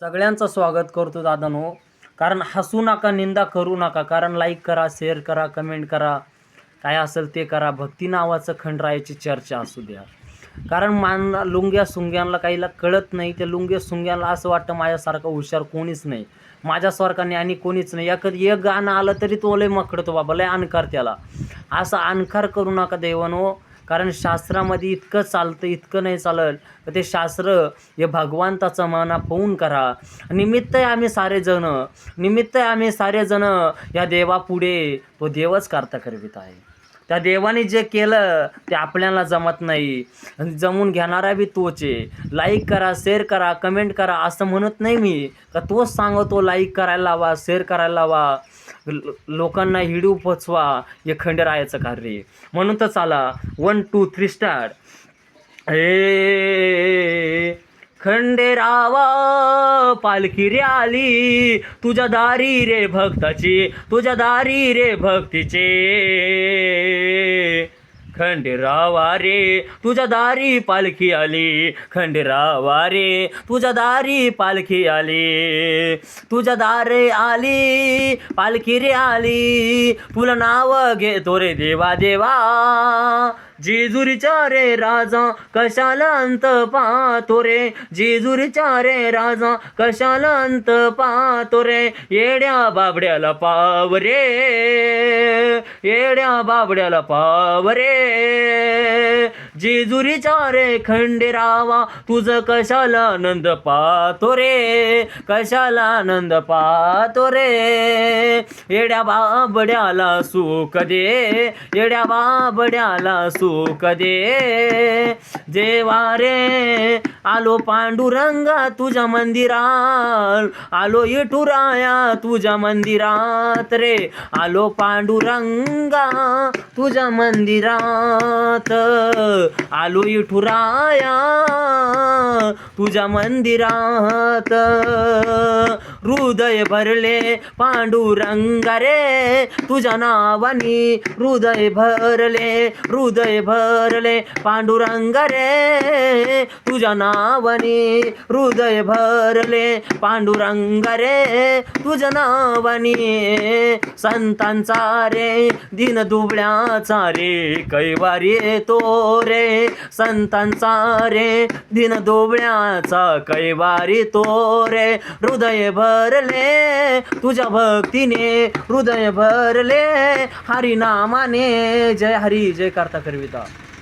सगळ्यांचं स्वागत करतो दादानो. कारण हसू नका निंदा करू नका. कारण लाईक करा शेअर करा कमेंट करा. काय असेल ते करा. भक्ती नावाचं खंडरायाची चर्चा असू द्या. कारण मान लुंग्या सुंग्यांना काहीला कळत नाही. त्या लुंग्या सुंग्यांना असं वाटतं माझ्यासारखं हुशार कोणीच नाही. माझ्यासारखा ज्ञानी कोणीच नाही. एक एक गाणं आलं तरी तो लय मकडतो बाबा. लय अनकार त्याला. असं अनकार करू नका देवानो. कारण शास्त्रामध्ये इतकं चालतं इतकं नाही चालत. तर ते शास्त्र हे भगवंताचं मना पाहून करा. निमित्त आहे आम्ही सारेजण. निमित्त आहे आम्ही सारे जण या देवापुढे. तो देवच करता करवित आहे. त्या देवाने जे केलं ते आपल्याला जमत नाही. आणि जमून घेणारा बी तोच आहे. लाईक करा शेअर करा कमेंट करा असं म्हणत नाही मी. का तोच सांगतो लाईक करायला लावा शेअर करायला लावा. लोकांना हिडू पोचवा हे खंडरायाचं कार्य म्हणून तर चाला वन टू थ्री स्टार्ट ए. खंडेरावा पालखी रे आली तुझ्या दारी रे भक्ताची तुझ्या दारी रे भक्तीचे. खंडेरावा रे तुझ्या दारी पालखी आली. खंडेरावा रे तुझ्या दारी पालखी आली. तुझ्या दारे आली पालखी रे आली. तुला नाव घेतो रे देवा देवा. जेजुरीच्या रे राजा कशाला अंत पाहतो रे? जेजुरीच्या रे राजा कशाला अंत पाहतो रे? येड्या बाबड्याला पाव रे येड्या बाबड्याला पाव रे. जेजुरीच्या रे खंडेरावा तुझं कशाला आनंद पाहतो रे? कशाला आनंद पाहतो रे? येड्या बाबड्याला सुख दे येड्या बाबड्याला सुख दे. जेवा रे आलो पांडुरंगा तुझ्या मंदिरात आलो इटुराया तुझ्या मंदिरात रे. आलो पांडुरंगा तुझ्या मंदिरात आलो इठुराया तुझ्या मंदिरात. हृदय भरले पांडुरंग रे तुझ्या नावानी हृदय भरले हृदय भरले पांडुरंग रे तुझ्या नावानी हृदय भरले पांडुरंग रे तुझ्या नावानी संतांचा रे दिन दुबळ्याचा रे कैवारी येतो रे संतांचा रे दिन दुबळ्याचा कैवारी तो रे हृदय भर भरले तुझ्या भक्तीने हृदय भरले. हरिनामाने जय हरी जय करता करविता.